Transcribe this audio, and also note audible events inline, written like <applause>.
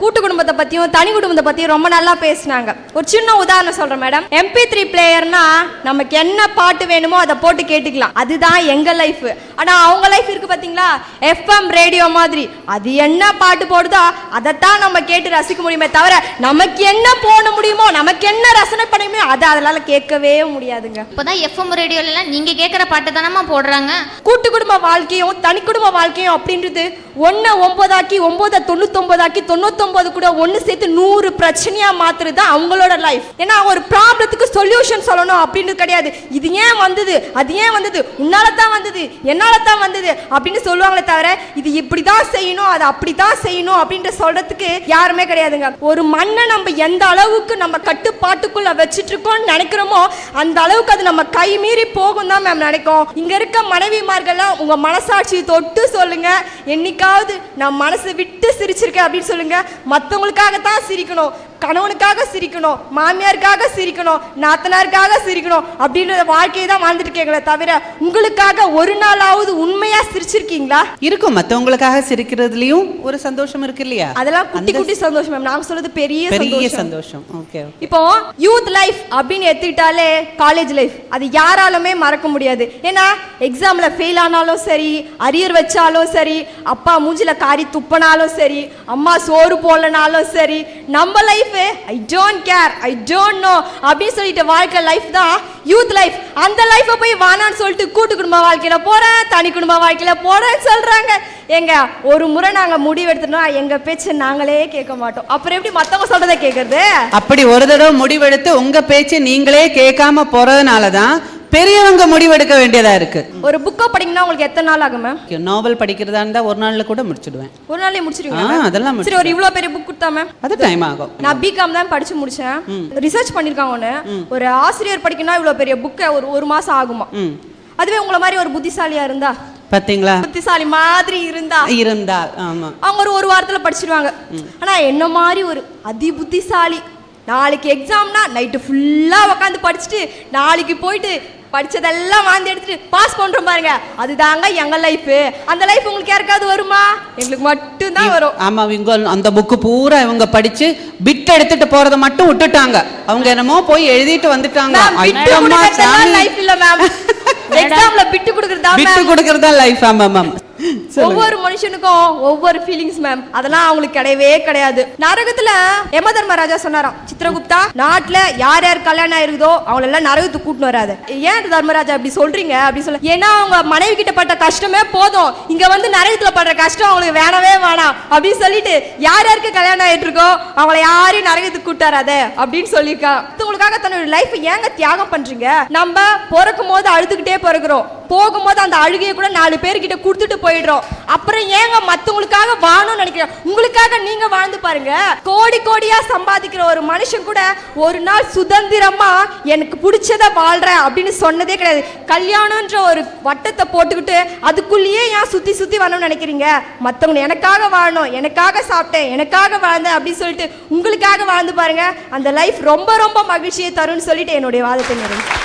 கூட்டு குடும்பத்தை பத்தியும் தனி குடும்பத்தை பத்தியும் ரொம்ப நல்லா பேசுனாங்க. ஒரு சின்ன உதாரணம் சொல்றேன் மேடம் எம்பி த்ரீ பிளேயர்னா நமக்கு என்ன பாட்டு வேணுமோ அதை போட்டு கேட்டுக்கலாம். அதுதான் எங்க லைஃப் ஆனா அவங்க லைஃப் இருக்கு பாத்தீங்களா? எஃப்எம் ரேடியோ மாதிரி. அது என்ன பாட்டு போடுதோ அதைத்தான் நம்ம கேட்டு ரசிக்க முடியுமே தவிர நமக்கு என்ன போட முடியுமோ நமக்கு என்ன ரசனை பண்ண முடியுமோ அதை அதனால கேட்கவே முடியாதுங்க. இப்போதான் எஃப்எம் ரேடியோலாம் நீங்க கேட்குற பாட்டு தானம்மா போடுறாங்க. கூட்டு குடும்ப வாழ்க்கையும் தனி குடும்ப வாழ்க்கையும் அப்படின்றது ஒன்று ஒன்பதாக்கி ஒன்பதை தொண்ணூத்தொன்பதாக்கி தொண்ணூத்தொன்பது கூட ஒன்று சேர்த்து நூறு பிரச்சனையா மாத்துறது தான் அவங்களோட லைஃப் ஏன்னா ஒரு ப்ராப்ளத்துக்கு சொல்யூஷன் சொல்லணும் அப்படின்றது கிடையாது. இது ஏன் வந்தது? அது ஏன் வந்தது? உன்னால தான் வந்தது. என்னால தான் வந்தது? அப்படின்னு சொல்லுவாங்களே தவிர இது இப்படி தான் செய்யணும் அது அப்படி தான் செய்யணும் அப்படின்ற சொல்றதுக்கு யாருமே கிடையாதுங்க. ஒரு மண்ணை நம்ம எந்த அளவுக்கு நம்ம கட்டுப்பாட்டுக்குள்ள வச்சுட்டு இருக்கோம்னு நினைக்கிறோமோ அந்த அளவுக்கு அது நம்ம கை மீறி போகும் தான் மேம் நினைக்கும். இங்க இருக்க மனைவிமார்கள்லாம் உங்க மனசாட்சி தொட்டு சொல்லுங்க. என்னைக்காவது நான் மனசை விட்டு சிரிச்சிருக்கேன் அப்படின்னு சொல்லுங்க. மற்றவங்களுக்காக தான் சிரிக்கணும். கணவனுக்காக சிரிக்கணும் மாமியாருக்காக சிரிக்கணும் நாத்தனாருக்காக சிரிக்கணும் அப்படின்ற வாழ்க்கையை தான் வாழ்ந்துட்டு இருக்கீங்களே தவிர உங்களுக்காக ஒரு நாளாவது உண்மையா சிரிச்சிருக்கீங்களா? இருக்கும். மத்தவங்களுக்காக சிரிக்கிறதுலயும் ஒரு சந்தோஷம் இருக்கு இல்லையா? அதெல்லாம் குட்டி குட்டி சந்தோஷம் மேம் நாங்க சொல்றது பெரிய பெரிய சந்தோஷம். ஓகே இப்போ யூத் லைஃப் அப்படின்னு எடுத்துக்கிட்டாலே காலேஜ் லைஃப் அது யாராலுமே மறக்க முடியாது. ஏன்னா எக்ஸாம்ல ஃபெயில் ஆனாலும் சரி அரியர் வச்சாலும் சரி அப்பா மூஞ்சில காரி துப்பினாலும் சரி அம்மா சோறு போடலனாலும் சரி நம்ம life I don't care I don't know அப்படின்னு சொல்லிட்டு வாழ்க்கை லைஃப் தான் யூத் லைஃப் அந்த லைஃப்பை போய் வானான்னு சொல்லிட்டு கூட்டு குடும்ப வாழ்க்கையில் போகிறேன் தனி குடும்ப வாழ்க்கையில் போகிறேன்னு சொல்கிறாங்க எங்க ஒரு முறை நாங்க முடிவு எடுத்துட்டோம்னா எங்க பேச்சு நாங்களே கேட்க மாட்டோம். அப்புறம் எப்படி மத்தவங்க சொல்றதை கேட்கறது? அப்படி ஒரு தடவை முடிவெடுத்து உங்க பேச்சு நீங்களே கேட்காம போறதுனால தான் பெரியவங்க முடிவெடுக்க வேண்டியதா இருக்கு. ஒரு புக்கை படிக்கணும்னா உங்களுக்கு எத்தனை நாள் ஆகும் மேம் நாவல் படிக்கிறதா இருந்தா ஒரு நாள்ல கூட முடிச்சிடுவேன். ஒரு நாளே ஆ, முடிச்சிருவீங்களா அதெல்லாம் சரி ஒரு இவ்வளோ பெரிய புக் கொடுத்தா மேம் அது டைம் ஆகும். நான் பிகாம் தான் படிச்சு முடிச்சேன். ரிசர்ச் பண்ணிருக்காங்க ஒன்று ஒரு ஆசிரியர் படிக்கணும்னா இவ்வளோ பெரிய புக்கை ஒரு ஒரு மாசம் ஆகுமா? அதுவே உங்களை மாதிரி ஒரு புத்திசாலியா இருந்தா? பாத்தீங்களா? புத்திசாலி மாதிரி இருந்தா? இருந்தால் ஆமா. அவங்க ஒரு ஒரு வாரத்துல படிச்சிருவாங்க. ஆனா என்ன மாதிரி ஒரு அதி புத்திசாலி நாளைக்கு எக்ஸாம்னா நைட்டு ஃபுல்லா உட்காந்து படிச்சுட்டு நாளைக்கு போயிட்டு படிச்சதெல்லாம் வாந்தி எடுத்துட்டு பாஸ் பண்றோம் பாருங்க. அதுதாங்க எங்க லைஃப் அந்த லைஃப் உங்களுக்கு யாருக்காவது வருமா? எங்களுக்கு மட்டும்தான் வரும். ஆமா இவங்க அந்த புக்கு பூரா இவங்க படிச்சு பிட் எடுத்துட்டு போறத மட்டும் விட்டுட்டாங்க. அவங்க என்னமோ போய் எழுதிட்டு வந்துட்டாங்க. லைஃப் இல்ல மேம் எக்ஸாம்ல விட்டு கொடுக்கறதா மேம் கொடுக்கறதா லைஃப் ஆமா மேம் <laughs> ஒவ்வொரு மனுஷனுக்கும் ஒவ்வொரு ஃபீலிங்ஸ் மேம் அதெல்லாம் அவங்களுக்கு கிடையவே கிடையாது. நரகத்துல யம தர்மராஜா சொன்னாராம் சித்திரகுப்தா நாட்டுல யார் யார் கல்யாணம் ஆயிருக்குதோ அவங்க எல்லாம் நரகத்துக்கு கூட்டின்னு வராது. ஏன் தர்மராஜா அப்படி சொல்றீங்க? அப்படி சொல்ல ஏன்னா அவங்க மனைவி கிட்ட பட்ட கஷ்டமே போதும். இங்க வந்து நரகத்துல படுற கஷ்டம் அவங்களுக்கு வேணவே வேணாம். அப்படின்னு சொல்லிட்டு யார் யாருக்கு கல்யாணம் ஆயிட்டு இருக்கோ அவங்கள யாரையும் நரகத்துக்கு கூட்டு வராத. அப்படின்னு சொல்லியிருக்காங்க உங்களுக்காக தன்னோட லைஃப் ஏங்க தியாகம் பண்றீங்க? நம்ம பிறக்கும் போது அழுதுகிட்டே பிறகுறோம் போகும்போது அந்த அழுகையை கூட நாலு பேர்கிட்ட கொடுத்துட்டு போயிடுறோம். அப்புறம் ஏங்க மத்தவங்களுக்காக வாழணும்னு நினைக்கிறேன் உங்களுக்காக நீங்க வாழ்ந்து பாருங்க. கோடி கோடியா சம்பாதிக்கிற ஒரு மனுஷன் கூட ஒரு நாள் சுதந்திரமா எனக்கு பிடிச்சத வாழ்றேன் அப்படின்னு சொன்னதே கிடையாது. கல்யாணம்ன்ற ஒரு வட்டத்தை போட்டுக்கிட்டு அதுக்குள்ளேயே ஏன் சுத்தி சுத்தி வரணும்னு நினைக்கிறீங்க? மத்தவங்க எனக்காக வாழணும் எனக்காக சாப்பிட்டேன் எனக்காக வாழ்ந்தேன் அப்படின்னு சொல்லிட்டு உங்களுக்காக வாழ்ந்து பாருங்க. அந்த லைஃப் ரொம்ப ரொம்ப மகிழ்ச்சி மகிழ்ச்சியை தரும்னு சொல்லிட்டு என்னுடைய வாதத்தை நிறைவு